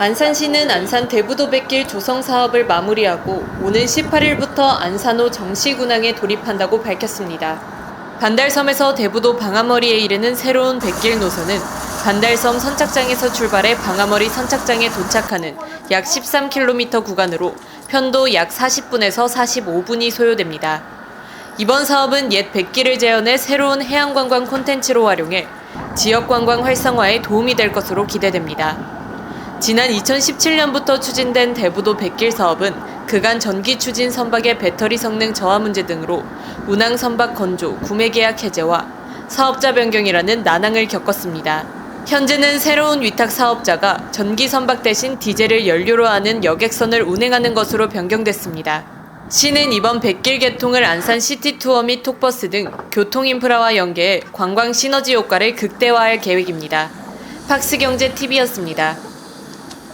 안산시는 안산 대부도백길 조성 사업을 마무리하고 오는 18일부터 안산호 정식 운항에 돌입한다고 밝혔습니다. 반달섬에서 대부도 방아머리에 이르는 새로운 백길 노선은 반달섬 선착장에서 출발해 방아머리 선착장에 도착하는 약 13km 구간으로 편도 약 40분에서 45분이 소요됩니다. 이번 사업은 옛 백길을 재현해 새로운 해양관광 콘텐츠로 활용해 지역 관광 활성화에 도움이 될 것으로 기대됩니다. 지난 2017년부터 추진된 대부도 백길 사업은 그간 전기 추진 선박의 배터리 성능 저하 문제 등으로 운항 선박 건조, 구매 계약 해제와 사업자 변경이라는 난항을 겪었습니다. 현재는 새로운 위탁 사업자가 전기 선박 대신 디젤을 연료로 하는 여객선을 운행하는 것으로 변경됐습니다. 시는 이번 백길 개통을 안산 시티 투어 및 톡버스 등 교통 인프라와 연계해 관광 시너지 효과를 극대화할 계획입니다. 팍스경제 TV였습니다.